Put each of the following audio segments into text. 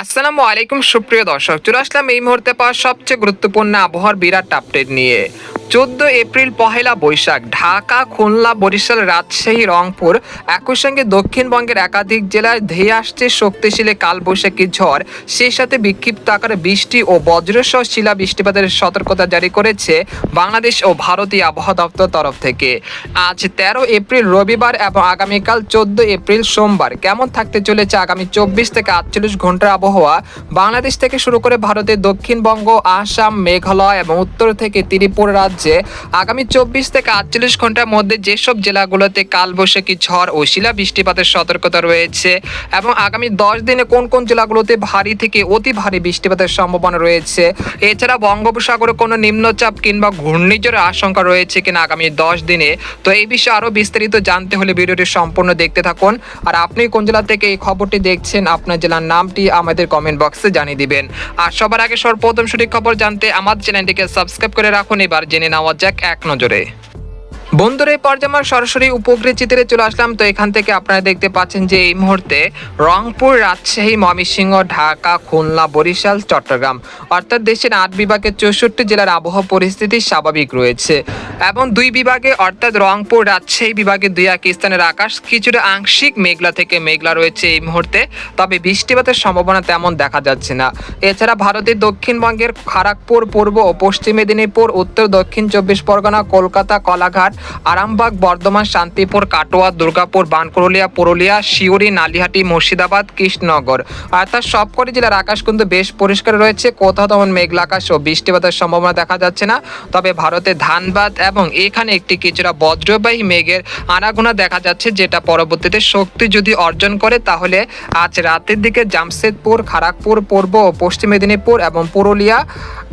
আসসালামু আলাইকুম সুপ্রিয় দর্শক, চলে আসলাম এই মুহূর্তে পাওয়া সবচেয়ে গুরুত্বপূর্ণ আবহাওয়ার বিরাট আপডেট নিয়ে। চোদ্দ এপ্রিল পহেলা বৈশাখ, ঢাকা, খুলনা, বরিশাল, রাজশাহী, রংপুর। একই সঙ্গে দক্ষিণবঙ্গের একাধিক জেলায় ধেয়ে আসছে শক্তিশালী কালবৈশাখী ঝড়। সেই সাথে বিক্ষিপ্ত আকারে বৃষ্টি ও বজ্রসহ শিলা বৃষ্টিপাতের সতর্কতা জারি করেছে বাংলাদেশ ও ভারতীয় আবহাওয়া দপ্তর তরফ থেকে। আজ তেরো এপ্রিল রবিবার এবং আগামীকাল চোদ্দ এপ্রিল সোমবার। কেমন থাকতে চলেছে আগামী চব্বিশ থেকে আটচল্লিশ ঘণ্টার আবহাওয়া? বাংলাদেশ থেকে শুরু করে ভারতের দক্ষিণবঙ্গ, আসাম, মেঘালয় এবং উত্তর থেকে ত্রিপুরা রাজ্যে আগামী চব্বিশ থেকে আটচল্লিশ ঘণ্টার মধ্যে যেসব জেলাগুলোতে কালবৈশাখী ঝড় ও শিলা বৃষ্টিপাতের সতর্কতা রয়েছে এবং আগামী দশ দিনে কোন কোন জেলাগুলোতে ভারী থেকে অতি ভারী বৃষ্টিপাতের সম্ভাবনা রয়েছে? এছাড়া বঙ্গোপসাগরে কোনো নিম্নচাপ কিংবা ঘূর্ণিঝড়ের আশঙ্কা রয়েছে কিনা আগামী দশ দিনে? তো এই বিষয়ে আরও বিস্তারিত জানতে হলে ভিডিওটি সম্পূর্ণ দেখতে থাকুন। আর আপনি কোন জেলা থেকে এই খবরটি দেখছেন, আপনার জেলার নামটি আমাদের কমেন্ট বক্সে জানিয়ে দিবেন। আর সবার আগে সর্বপ্রথম সঠিক খবর জানতে আমার চ্যানেলটিকে সাবস্ক্রাইব করে রাখুন। এবার জেনে নেওয়া যাক এক নজরে। বন্ধুরা এই পর্যায়ে আমরা সরাসরি উপগ্রহ চিত্রে চলে আসলাম। তো এখান থেকে আপনারা দেখতে পাচ্ছেন যে এই মুহূর্তে রংপুর রাজশাহী, ময়মনসিংহ, ঢাকা, খুলনা, বরিশাল, চট্টগ্রাম অর্থাৎ দেশের আট বিভাগের চৌষট্টি জেলার আবহাওয়া পরিস্থিতি স্বাভাবিক রয়েছে এবং দুই বিভাগে অর্থাৎ রংপুর, রাজশাহী বিভাগে দুই এক স্থানের আকাশ কিছুটা আংশিক মেঘলা থেকে মেঘলা রয়েছে এই মুহূর্তে, তবে বৃষ্টিপাতের সম্ভাবনা তেমন দেখা যাচ্ছে না। এছাড়া ভারতের দক্ষিণবঙ্গের খড়গপুর, পূর্ব ও পশ্চিম মেদিনীপুর, উত্তর, দক্ষিণ চব্বিশ পরগনা, কলকাতা, কলাঘাট আরামবাগ, বর্ধমান, শান্তিপুর, কাটোয়া, দুর্গাপুর বানকুরলিয়া পুরুলিয়া শিউরি নালিহাটি, মুর্শিদাবাদ, কৃষ্ণনগর। অর্থাৎ সবকটি জেলার আকাশ কিন্তু বেশ পরিষ্কার রয়েছে। কোথাও তেমন মেঘলা আকাশ ও বৃষ্টিপাতের সম্ভাবনা দেখা যাচ্ছে না। তবে ভারতে ধানবাদ এবং এখানে একটি কিছুটা বজ্রবাহী মেঘের আনাগোনা দেখা যাচ্ছে, যেটা পরবর্তীতে শক্তি যদি অর্জন করে, তাহলে আজ রাতের দিকে জামশেদপুর খড়গপুর পূর্ব ও পশ্চিম মেদিনীপুর এবং পুরুলিয়া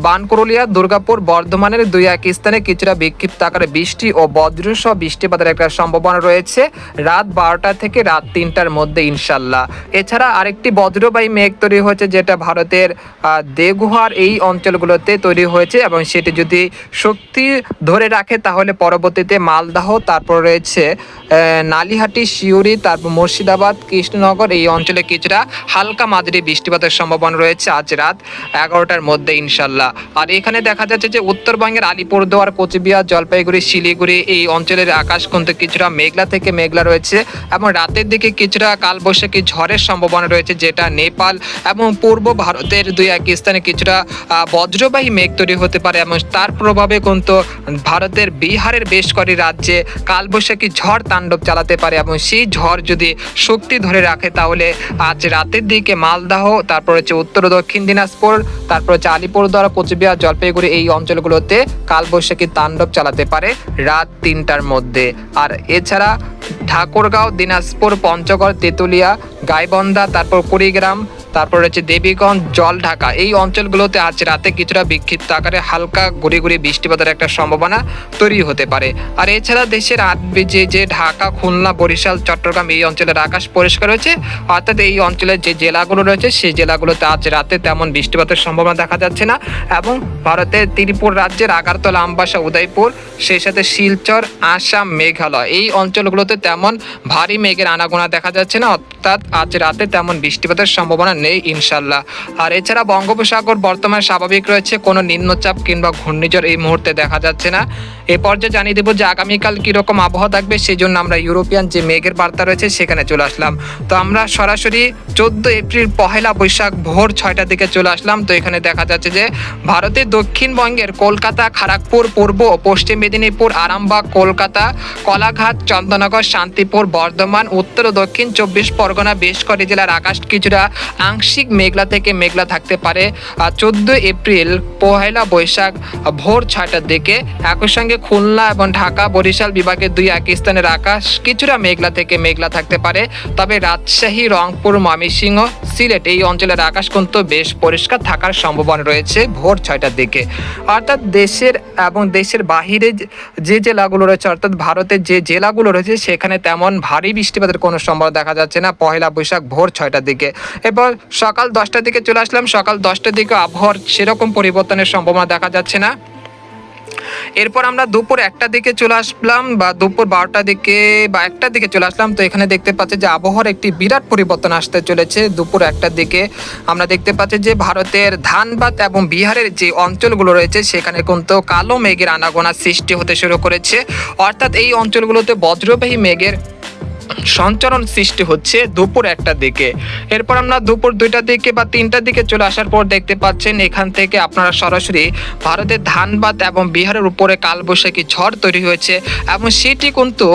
বানকুরলিয়া দুর্গাপুর, বর্ধমানের দুই এক স্থানে কিছুটা বিক্ষিপ্ত আকারে বৃষ্টি ও বজ্রসহ বৃষ্টিপাতের একটা সম্ভাবনা রয়েছে। রাত বারোটা থেকে রাত তিনটার মধ্যে, ইনশাল্লাহ। এছাড়া আরেকটি বজ্রবাহী মেঘ তৈরি হয়েছে, যেটা ভারতের দেগুহার এই অঞ্চলগুলোতে তৈরি হয়েছে এবং সেটি যদি শক্তি ধরে রাখে, তাহলে পরবর্তীতে মালদাহ, তারপর রয়েছে নালিহাটি শিউরি তারপর মুর্শিদাবাদ, কৃষ্ণনগর, এই অঞ্চলে কিছুটা হালকা মাঝারি বৃষ্টিপাতের সম্ভাবনা রয়েছে আজ রাত এগারোটার মধ্যে, ইনশাল্লাহ। আর এখানে দেখা যাচ্ছে যে উত্তরবঙ্গের আলিপুরদুয়ার, কোচবিহার, জলপাইগুড়ি, শিলিগুড়ি এই অঞ্চলের আকাশ কিন্তু কিছুটা মেঘলা থেকে মেঘলা রয়েছে এবং রাতের দিকে কিছুটা কালবৈশাখী ঝড়ের সম্ভাবনা রয়েছে, যেটা নেপাল এবং পূর্ব ভারতের দুই এক স্থানে কিছুটা বজ্রবাহী মেঘ তৈরি হতে পারে এবং তার প্রভাবে কিন্তু ভারতের বিহারের বেশ কটি রাজ্যে কালবৈশাখী ঝড় তাণ্ডব চালাতে পারে এবং সেই ঝড় যদি শক্তি ধরে রাখে তাহলে আজ রাতের দিকে মালদাহ, তারপর হচ্ছে উত্তর দক্ষিণ দিনাজপুর, তারপর হচ্ছে আলিপুরদুয়ার, কোচবিহার, জলপাইগুড়ি এই অঞ্চলগুলোতে কালবৈশাখী তাণ্ডব চালাতে পারে। রাত তিনটার মধ্যে। আর এছাড়া ঠাকুরগাঁও দিনাজপুর পঞ্চগড় তেঁতুলিয়া গাইবন্ধা তারপর কুড়িগ্রাম তারপর রয়েছে দেবীগঞ্জ জলঢাকা এই অঞ্চলগুলোতে আজ রাতে কিছুটা বিক্ষিপ্ত আকারে হালকা গুড়ি গুড়ি বৃষ্টিপাতের একটা সম্ভাবনা তৈরি হতে পারে। আর এছাড়া দেশের আট যে যে ঢাকা, খুলনা, বরিশাল, চট্টগ্রাম এই অঞ্চলের আকাশ পরিষ্কার রয়েছে। অর্থাৎ এই অঞ্চলের যে জেলাগুলো রয়েছে, সেই জেলাগুলোতে আজ রাতে তেমন বৃষ্টিপাতের সম্ভাবনা দেখা যাচ্ছে না এবং ভারতের ত্রিপুর রাজ্যের আগারতলা, আমবাসা, উদয়পুর, সেই সাথে শিলচর, আসাম, মেঘালয় এই অঞ্চলগুলোতে তেমন ভারী মেঘের আনাগোনা দেখা যাচ্ছে না। অর্থাৎ আজ রাতে তেমন বৃষ্টিপাতের সম্ভাবনা নেই, ইনশাল্লাহ। আর এছাড়া বঙ্গোপসাগর বর্তমানে স্বাভাবিক রয়েছে, কোনো নিম্নচাপ কিংবা ঘূর্ণিঝড় এই মুহূর্তে দেখা যাচ্ছে না। এ পর্যায়ে জানিয়ে দেবো যে আগামীকাল কীরকম আবহাওয়া থাকবে সেই জন্য আমরা ইউরোপিয়ান যে মেঘের বার্তা রয়েছে, সেখানে চলে আসলাম। তো আমরা সরাসরি চোদ্দ এপ্রিল পহেলা বৈশাখ ভোর ছয়টার দিকে চলে আসলাম। তো এখানে দেখা যাচ্ছে যে ভারতের দক্ষিণবঙ্গের কলকাতা খড়গপুর পূর্ব পশ্চিম মেদিনীপুর, আরামবাগ, কলকাতা, কলাঘাট চন্দ্রনগর শান্তিপুর, বর্ধমান, উত্তর ও দক্ষিণ চব্বিশ পরগনা, বেশ কটি জেলার আকাশ কিছুটা আংশিক মেঘলা থেকে মেঘলা থাকতে পারে। চোদ্দ এপ্রিল, পহেলা বৈশাখ, ভোর ছয়টার দিকে। একই সঙ্গে খুলনা এবং ঢাকা, বরিশাল বিভাগের দুই এক স্থানের আকাশ কিছুটা মেঘলা থেকে মেঘলা থাকতে পারে। তবে রাজশাহী, রংপুর, ময়মনসিংহ, সিলেট এই অঞ্চলের আকাশ কিন্তু বেশ পরিষ্কার থাকার সম্ভাবনা রয়েছে ভোর ছয়টার দিকে। অর্থাৎ দেশের এবং দেশের বাহিরে যে- জেলাগুলো রয়েছে, অর্থাৎ ভারতের যে জেলাগুলো রয়েছে, সেখানে তেমন ভারী বৃষ্টিপাতের কোনো সম্ভাবনা দেখা যাচ্ছে না পহেলা বৈশাখ ভোর ছয়টার দিকে। এরপর সকাল দশটার দিকে চলে আসলাম। সকাল দশটার দিকে আবহাওয়ার সেরকম পরিবর্তনের সম্ভাবনা দেখা যাচ্ছে না। এরপর আমরা দুপুর একটা দিকে চলে আসলাম বা দুপুর বারোটার দিকে বা একটার দিকে চলে আসলাম। তো এখানে দেখতে পাচ্ছি যে আবহাওয়ার একটি বিরাট পরিবর্তন আসতে চলেছে দুপুর একটার দিকে। আমরা দেখতে পাচ্ছি যে ভারতের ধানবাদ এবং বিহারের যে অঞ্চলগুলো রয়েছে, সেখানে কিন্তু কালো মেঘের আনাগোনা সৃষ্টি হতে শুরু করেছে। অর্থাৎ এই অঞ্চলগুলোতে বজ্রবাহী মেঘের সঞ্চারণ সৃষ্টি হচ্ছে দুপুর একটার দিকে। এরপর আমরা দুপুর দুইটা দিকে বা তিনটার দিকে চলে আসার পর দেখতে পাচ্ছেন এখান থেকে আপনারা সরাসরি ভারতের ধানবাদ এবং বিহারের উপরে কালবৈশাখী ঝড় তৈরি হয়েছে এবং সেটি কিন্তু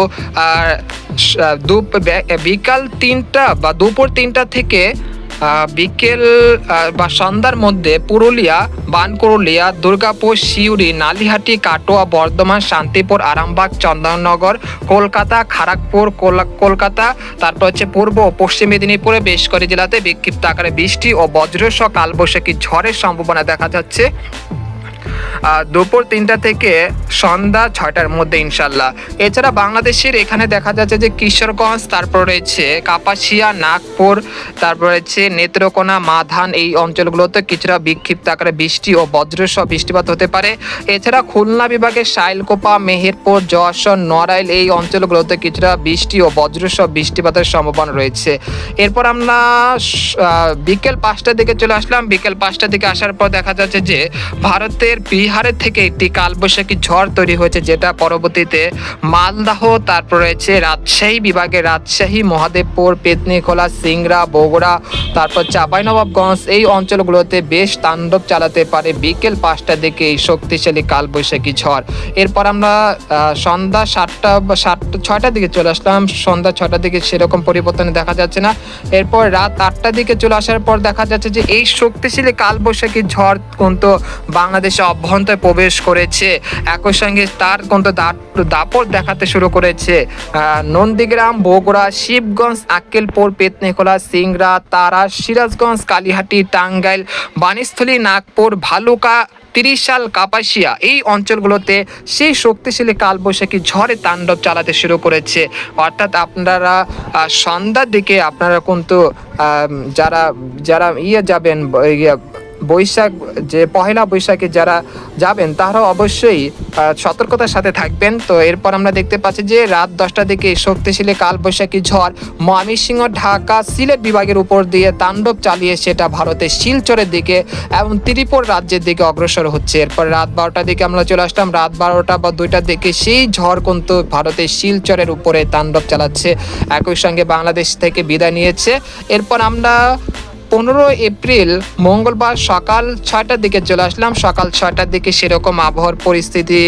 বিকাল তিনটা বা দুপুর তিনটা থেকে বিকেল বা সন্ধ্যার মধ্যে পুরুলিয়া, বানকুরুলিয়া, দুর্গাপুর, সিউড়ি, নালিহাটি, কাটোয়া, বর্ধমান, শান্তিপুর, আরামবাগ, চন্দননগর, কলকাতা খড়গপুর কলকাতা, তারপর হচ্ছে পূর্ব ও পশ্চিম মেদিনীপুরে বেশ করে জেলাতে বিক্ষিপ্ত আকারে বৃষ্টি ও বজ্রসহ কালবৈশাখী ঝড়ের সম্ভাবনা দেখা যাচ্ছে। দুপুর তিনটা থেকে সন্ধ্যা ছয়টার মধ্যে ইনশাল্লাহ। এছাড়া বাংলাদেশের এখানে দেখা যাচ্ছে যে কিশোরগঞ্জ, তারপর রয়েছে কাপাসিয়া, নাগপুর, তারপর রয়েছে নেত্রকোনা, মাধান এই অঞ্চলগুলোতে কিছুটা বিক্ষিপ্ত আকারে বৃষ্টি ও বজ্রসহ বৃষ্টিপাত হতে পারে। এছাড়া খুলনা বিভাগের শাইলকোপা, মেহেরপুর, যশোর, নড়াইল এই অঞ্চলগুলোতে কিছুটা বৃষ্টি ও বজ্রসহ বৃষ্টিপাতের সম্ভাবনা রয়েছে। এরপর আমরা বিকেল পাঁচটার দিকে চলে আসলাম। বিকেল পাঁচটার দিকে আসার পর দেখা যাচ্ছে যে ভারতের বিহারের থেকে একটি কালবৈশাখী ঝড় তৈরি হয়েছে, যেটা পরবর্তীতে মালদাহ, তারপর রয়েছে রাজশাহী বিভাগের রাজশাহী, মহাদেবপুর, পেতনিখোলা, সিংড়া, বগুড়া, তারপর চাঁপাইনবাবগঞ্জ। এই অঞ্চলগুলোতে বেশ তাণ্ডব চালাতে পারে বিকেল পাঁচটার দিকে এই শক্তিশালী কালবৈশাখী ঝড়। এরপর আমরা সন্ধ্যা সাতটা বা সাতটা ছয়টার দিকে চলে আসলাম। সন্ধ্যা ছয়টার দিকে সেরকম পরিবর্তন দেখা যাচ্ছে না। এরপর রাত আটটার দিকে চলে আসার পর দেখা যাচ্ছে যে এই শক্তিশালী কালবৈশাখী ঝড় কিন্তু বাংলাদেশে অভ্যন্তরে প্রবেশ করেছে। একই সঙ্গে তার কিন্তু দাপ- দাপট দেখাতে শুরু করেছে। নন্দীগ্রাম বগুড়া শিবগঞ্জ আক্কেলপুর পেতনিখোলা সিংড়া তারা সিরাজগঞ্জ কালীহাটি টাঙ্গাইল বানিস্থলী নাগপুর ভালুকা ত্রিশাল কাপাসিয়া এই অঞ্চলগুলোতে সেই শক্তিশালী কালবৈশাখী ঝড়ে তাণ্ডব চালাতে শুরু করেছে। অর্থাৎ আপনারা সন্ধ্যার দিকে আপনারা কিন্তু যারা যারা ইয়ে যাবেন ইয়ে, বৈশাখ, যে পহেলা বৈশাখে যারা যাবেন তারা অবশ্যই সতর্কতার সাথে থাকবেন। তো এরপর আমরা দেখতে পাচ্ছি যে রাত দশটার দিকে শক্তিশালী কালবৈশাখী ঝড় ময়মনসিংহ, ঢাকা, সিলেট বিভাগের উপর দিয়ে তাণ্ডব চালিয়ে সেটা ভারতের শিলচরের দিকে এবং ত্রিপুর রাজ্যের দিকে অগ্রসর হচ্ছে। এরপর রাত বারোটার দিকে আমরা চলে আসলাম। রাত বারোটা বা দুইটার দিকে সেই ঝড় কিন্তু ভারতের শিলচরের উপরে তাণ্ডব চালাচ্ছে। একই সঙ্গে বাংলাদেশ থেকে বিদায় নিয়েছে। এরপর আমরা পনেরো এপ্রিল, মঙ্গলবার সকাল ছয়টার দিকে চলে আসলাম। সকাল ছয়টার দিকে সেরকম আবহাওয়ার পরিস্থিতি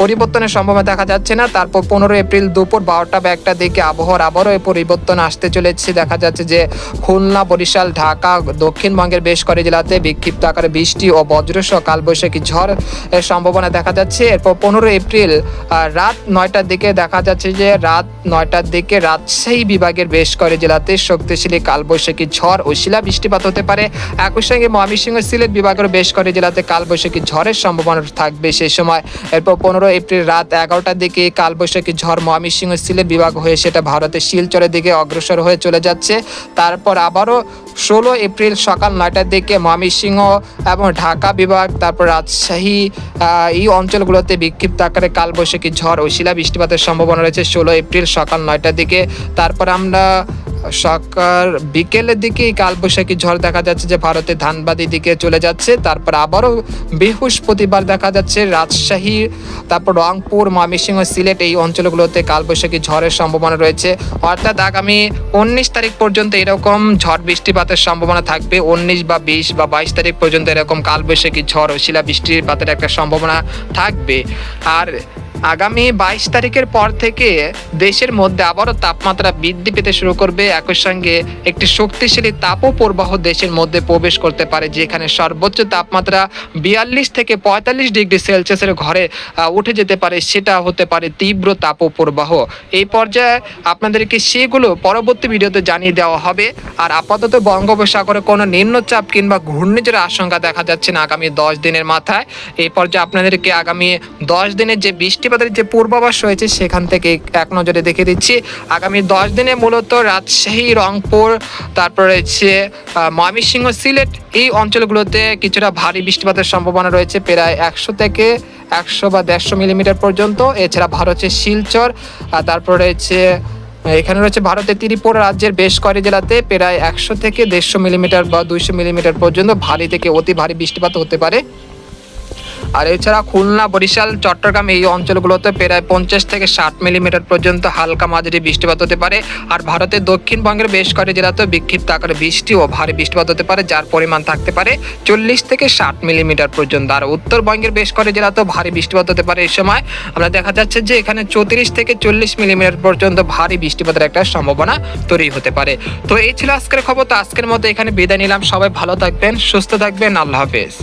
পরিবর্তনের সম্ভাবনা দেখা যাচ্ছে না। তারপর পনেরো এপ্রিল দুপুর বারোটা বা একটার দিকে আবহাওয়ার আবারও পরিবর্তন আসতে চলেছে। দেখা যাচ্ছে যে খুলনা, বরিশাল, ঢাকা, দক্ষিণবঙ্গের বেশ কয়েক জেলাতে বিক্ষিপ্ত আকারে বৃষ্টি ও বজ্রসহ কালবৈশাখী ঝড় এর সম্ভাবনা দেখা যাচ্ছে। এরপর পনেরো এপ্রিল রাত নয়টার দিকে দেখা যাচ্ছে যে রাত নয়টার দিকে রাজশাহী বিভাগের বেশ কয়েক জেলাতে শক্তিশালী কালবৈশাখী ঝড় ও শিলা বৃষ্টিপাত হতে পারে। একই সঙ্গে ময়মনসিংহ সিলেট বিভাগের বেশ কয়েক জেলাতে কালবৈশাখী ঝড়ের সম্ভাবনা থাকবে সেই সময়। এরপর পনেরো এপ্রিল রাত এগারোটার দিকে কালবৈশাখী ঝড় ময়মনসিংহ সিলেট বিভাগ হয়ে সেটা ভারতের শিলচরের দিকে অগ্রসর হয়ে চলে যাচ্ছে। তারপর আবারও ষোলো এপ্রিল সকাল নয়টার দিকে ময়মনসিংহ এবং ঢাকা বিভাগ, তারপর রাজশাহী এই অঞ্চলগুলোতে বিক্ষিপ্ত আকারে কালবৈশাখী ঝড় ও শিলা বৃষ্টিপাতের সম্ভাবনা রয়েছে ষোলো এপ্রিল সকাল নয়টার দিকে। তারপর আমরা সকাল বিকেলের দিকে এই কালবৈশাখী ঝড় দেখা যাচ্ছে যে ভারতের ধানবাদি দিকে চলে যাচ্ছে। তারপর আবারও বৃহস্পতিবার দেখা যাচ্ছে রাজশাহী, তারপর রংপুর, ময়মনসিংহ, সিলেট এই অঞ্চলগুলোতে কালবৈশাখী ঝড়ের সম্ভাবনা রয়েছে। অর্থাৎ আগামী উনিশ তারিখ পর্যন্ত এরকম ঝড় বৃষ্টিপাতের সম্ভাবনা থাকবে। উনিশ বা বিশ বা বাইশ তারিখ পর্যন্ত এরকম কালবৈশাখী ঝড় ও শিলা বৃষ্টিপাতের একটা সম্ভাবনা থাকবে। আর আগামী বাইশ তারিখের পর থেকে দেশের মধ্যে আবারও তাপমাত্রা বৃদ্ধি পেতে শুরু করবে। একই সঙ্গে একটি শক্তিশালী তাপপ্রবাহ দেশের মধ্যে প্রবেশ করতে পারে, যেখানে সর্বোচ্চ তাপমাত্রা বিয়াল্লিশ থেকে পঁয়তাল্লিশ ডিগ্রি সেলসিয়াসের ঘরে উঠে যেতে পারে, সেটা হতে পারে তীব্র তাপপ্রবাহ। এই পর্যায়ে আপনাদেরকে সেগুলো পরবর্তী ভিডিওতে জানিয়ে দেওয়া হবে। আর আপাতত বঙ্গোপসাগরে কোনো নিম্নচাপ কিংবা ঘূর্ণিঝড়ের আশঙ্কা দেখা যাচ্ছে না আগামী দশ দিনের মাথায়। এই পর্যায়ে আপনাদেরকে আগামী দশ দিনের যে বৃষ্টিপাতের যে পূর্বাভাস রয়েছে সেখান থেকে এক নজরে দেখে দিচ্ছি। আগামী দশ দিনে মূলত রাজশাহী, রংপুর, তারপর রয়েছে ময়মনসিংহ, সিলেট এই অঞ্চলগুলোতে কিছুটা ভারী বৃষ্টিপাতের সম্ভাবনা রয়েছে, প্রায় একশো থেকে একশো বা দেড়শো মিলিমিটার পর্যন্ত। এছাড়া ভারত হচ্ছে শিলচর তারপর রয়েছে এখানে রয়েছে ভারতের ত্রিপুরা রাজ্যের বেশ কয়েক জেলাতে প্রায় একশো থেকে দেড়শো মিলিমিটার বা দুইশো মিলিমিটার পর্যন্ত ভারী থেকে অতি ভারী বৃষ্টিপাত হতে পারে। আর এছাড়া খুলনা, বরিশাল, চট্টগ্রাম এই অঞ্চলগুলোতে প্রায় পঞ্চাশ থেকে ষাট মিলিমিটার পর্যন্ত হালকা মাঝারি বৃষ্টিপাত হতে পারে। আর ভারতের দক্ষিণবঙ্গের বেশ কয়েক জেলাতে বিক্ষিপ্ত আকারে বৃষ্টি ও ভারী বৃষ্টিপাত হতে পারে, যার পরিমাণ থাকতে পারে চল্লিশ থেকে ষাট মিলিমিটার পর্যন্ত। আর উত্তরবঙ্গের বেশ কয়েক জেলাতেও ভারী বৃষ্টিপাত হতে পারে এই সময়। আমরা দেখা যাচ্ছে যে এখানে চৌত্রিশ থেকে চল্লিশ মিলিমিটার পর্যন্ত ভারী বৃষ্টিপাতের একটা সম্ভাবনা তৈরি হতে পারে। তো এই ছিল আজকের খবর। তো আজকের মতো এখানে বিদায় নিলাম। সবাই ভালো থাকবেন, সুস্থ থাকবেন। আল্লাহ হাফেজ।